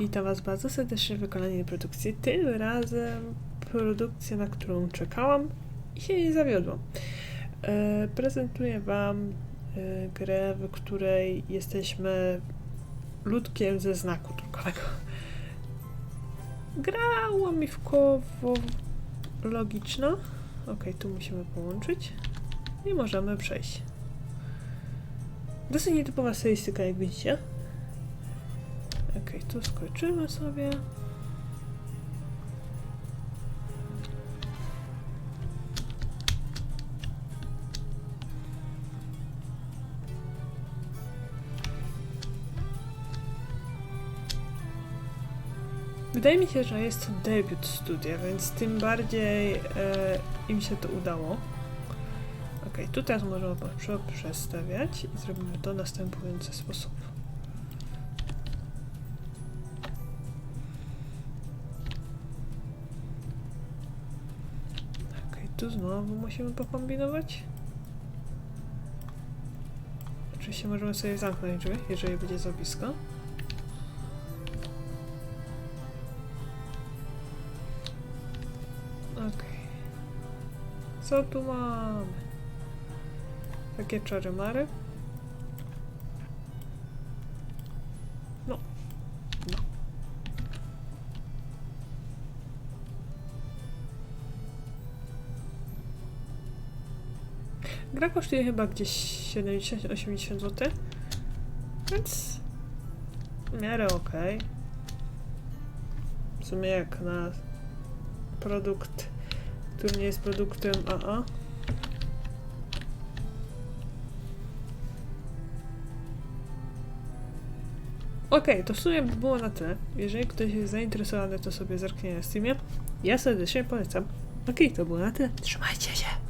Witam Was bardzo serdecznie w kolejnej produkcji. Tym razem produkcja, na którą czekałam i się nie zawiodłam. E, prezentuję Wam e, grę, w której jesteśmy ludkiem ze znaku drogowego. Gra łamivkowo logiczna. Ok, tu musimy połączyć i możemy przejść. Dosyć nietypowa stylistyka, jak widzicie. Okej, tu skończymy sobie. Wydaje mi się, że jest to debiut studia, więc tym bardziej e, im się to udało. Ok, tu teraz możemy przestawiać i zrobimy to następujący sposób. Tu znowu musimy pokombinować. Oczywiście możemy sobie zamknąć drzwi, jeżeli będzie za blisko. Okej. Co tu mamy? Takie czary mary? Gra kosztuje chyba gdzieś 70-80 zł. Więc w miarę okej. W sumie jak na produkt, który nie jest produktem AA. Okej, to w sumie by było na tyle. Jeżeli ktoś jest zainteresowany, to sobie zerknie na Steamie. Ja serdecznie polecam. Okej, to było na tyle. Trzymajcie się!